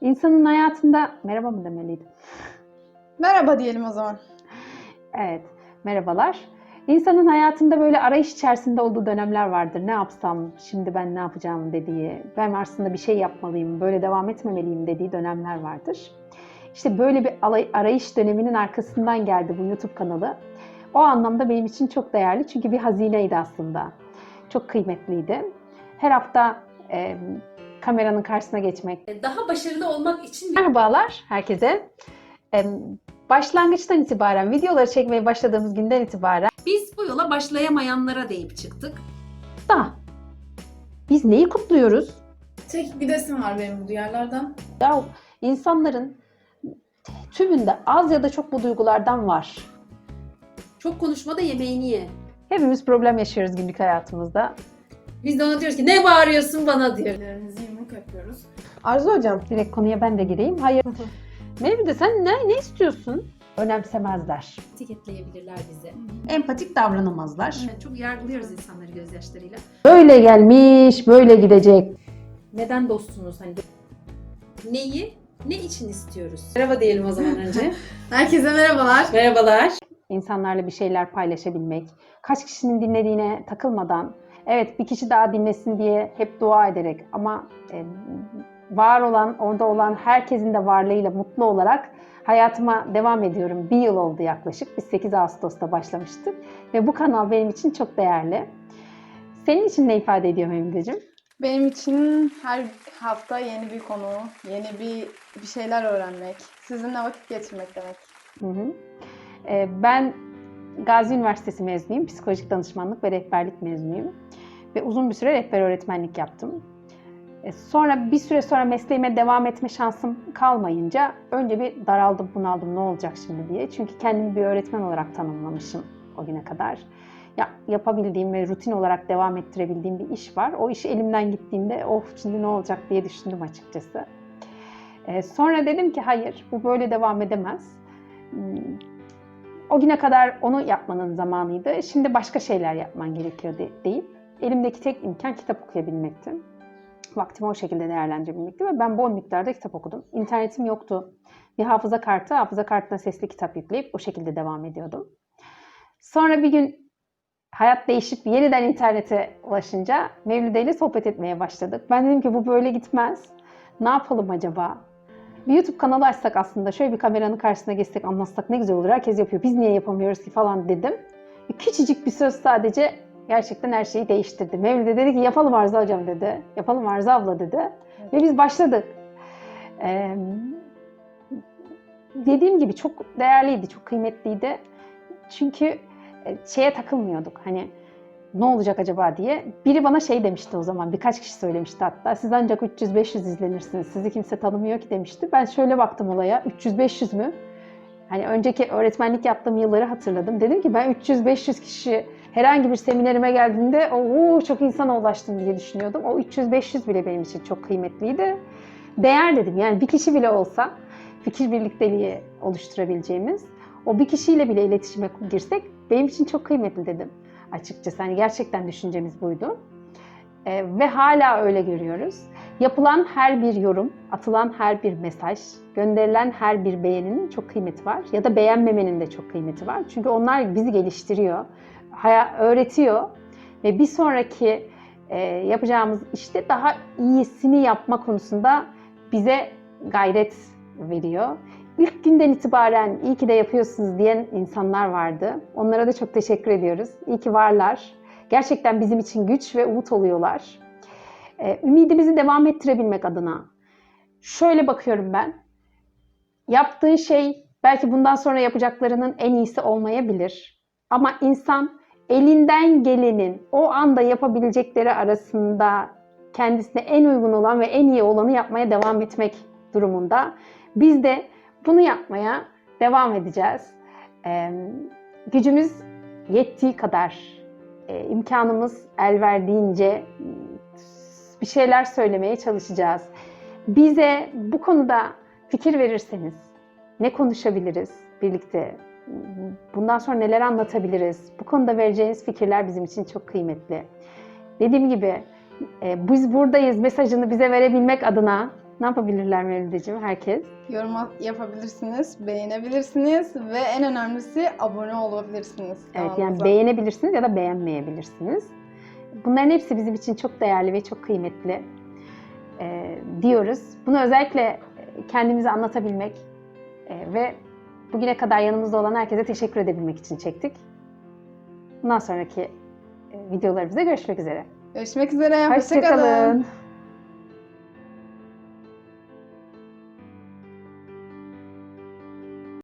İnsanın hayatında merhaba mı demeliydim? Merhaba diyelim o zaman. Evet, merhabalar. İnsanın hayatında böyle arayış içerisinde olduğu dönemler vardır. Ne yapsam, şimdi ben ne yapacağım dediği, ben aslında bir şey yapmalıyım, böyle devam etmemeliyim dediği dönemler vardır. İşte böyle bir arayış döneminin arkasından geldi bu YouTube kanalı. O anlamda benim için çok değerli çünkü bir hazineydi aslında. Çok kıymetliydi. Her hafta e, kameranın karşısına geçmek, Daha başarılı olmak için Merhabalar herkese. Ee, Başlangıçtan itibaren, videoları çekmeye başladığımız günden itibaren biz bu yola başlayamayanlara deyip çıktık. da biz neyi kutluyoruz? Tek bir desim var benim bu duyarlardan. Ya insanların tümünde az ya da çok bu duygulardan var. Çok konuşma da yemeğini ye. Hepimiz problem yaşıyoruz günlük hayatımızda. Biz de ona diyoruz ki ne bağırıyorsun bana diyor. Yapıyoruz. Arzu hocam, direkt konuya ben de gireyim. Hayır. Mevlüt'e sen ne, ne istiyorsun? Önemsemezler. Etiketleyebilirler bizi. Empatik davranamazlar. Evet, çok yargılıyoruz insanları gözyaşlarıyla. Böyle gelmiş, böyle gidecek. Neden dostsunuz hani? Neyi, ne için istiyoruz? Merhaba diyelim o zaman önce. Herkese merhabalar. Merhabalar. insanlarla bir şeyler paylaşabilmek, kaç kişinin dinlediğine takılmadan, evet bir kişi daha dinlesin diye hep dua ederek ama e, var olan, orada olan herkesin de varlığıyla mutlu olarak hayatıma devam ediyorum. Bir yıl oldu yaklaşık. Biz 8 Ağustos'ta başlamıştık ve bu kanal benim için çok değerli. Senin için ne ifade ediyor Memdu'cum? Benim için her hafta yeni bir konu, yeni bir bir şeyler öğrenmek, sizinle vakit geçirmek demek. Hı hı. Ee, Ben Gazi Üniversitesi mezunuyum. Psikolojik danışmanlık ve rehberlik mezunuyum. Ve uzun bir süre rehber öğretmenlik yaptım. E, Sonra bir süre sonra mesleğime devam etme şansım kalmayınca önce bir daraldım, bunaldım ne olacak şimdi diye. Çünkü kendimi bir öğretmen olarak tanımlamışım o güne kadar. Ya, yapabildiğim ve rutin olarak devam ettirebildiğim bir iş var. O iş elimden gittiğinde of şimdi ne olacak diye düşündüm açıkçası. E, Sonra dedim ki hayır bu böyle devam edemez. Hmm, o güne kadar onu yapmanın zamanıydı. Şimdi başka şeyler yapman gerekiyor de- deyip elimdeki tek imkan kitap okuyabilmekti. Vaktimi o şekilde değerlendirebilmekti ve ben bol miktarda kitap okudum. İnternetim yoktu. Bir hafıza kartı, hafıza kartına sesli kitap yükleyip o şekilde devam ediyordum. Sonra bir gün hayat değişip yeniden internete ulaşınca Mevlüde ile sohbet etmeye başladık. Ben dedim ki bu böyle gitmez. Ne yapalım acaba? Bir YouTube kanalı açsak aslında şöyle bir kameranın karşısına geçsek anlatsak ne güzel olur. Herkes yapıyor. Biz niye yapamıyoruz ki falan dedim. Küçücük bir söz sadece gerçekten her şeyi değiştirdi. Mevlüt de dedi ki yapalım Arzu hocam dedi. Yapalım Arzu abla dedi. Ve biz başladık. Ee, dediğim gibi çok değerliydi, çok kıymetliydi. Çünkü e, şeye takılmıyorduk. Hani ne olacak acaba diye. Biri bana şey demişti o zaman, birkaç kişi söylemişti hatta. Siz ancak 300-500 izlenirsiniz, sizi kimse tanımıyor ki demişti. Ben şöyle baktım olaya, 300-500 mü? Hani önceki öğretmenlik yaptığım yılları hatırladım. Dedim ki ben 300-500 kişi herhangi bir seminerime geldiğinde o çok insana ulaştım diye düşünüyordum. O 300-500 bile benim için çok kıymetliydi. Değer dedim yani bir kişi bile olsa fikir birlikteliği oluşturabileceğimiz o bir kişiyle bile iletişime girsek benim için çok kıymetli dedim açıkçası. Hani gerçekten düşüncemiz buydu. Ee, ve hala öyle görüyoruz. Yapılan her bir yorum, atılan her bir mesaj, gönderilen her bir beğeninin çok kıymeti var. Ya da beğenmemenin de çok kıymeti var. Çünkü onlar bizi geliştiriyor, öğretiyor ve bir sonraki e, yapacağımız işte daha iyisini yapma konusunda bize gayret veriyor. İlk günden itibaren iyi ki de yapıyorsunuz diyen insanlar vardı. Onlara da çok teşekkür ediyoruz. İyi ki varlar. Gerçekten bizim için güç ve umut oluyorlar. Ee, ümidimizi devam ettirebilmek adına. Şöyle bakıyorum ben. Yaptığın şey belki bundan sonra yapacaklarının en iyisi olmayabilir. Ama insan elinden gelenin o anda yapabilecekleri arasında kendisine en uygun olan ve en iyi olanı yapmaya devam etmek durumunda. Biz de bunu yapmaya devam edeceğiz. Ee, gücümüz yettiği kadar, e, imkanımız el verdiğince bir şeyler söylemeye çalışacağız. Bize bu konuda fikir verirseniz ne konuşabiliriz birlikte? Bundan sonra neler anlatabiliriz? Bu konuda vereceğiniz fikirler bizim için çok kıymetli. Dediğim gibi e, biz buradayız mesajını bize verebilmek adına Ne yapabilirler Mevlideciğim herkes? Yorum yapabilirsiniz, beğenebilirsiniz ve en önemlisi abone olabilirsiniz. Evet yani beğenebilirsiniz ya da beğenmeyebilirsiniz. Bunların hepsi bizim için çok değerli ve çok kıymetli e, diyoruz. Bunu özellikle e, kendimizi anlatabilmek e, ve bugüne kadar yanımızda olan herkese teşekkür edebilmek için çektik. Bundan sonraki e, videolarımızda görüşmek üzere. Görüşmek üzere. Hoşçakalın. Hoşçakalın.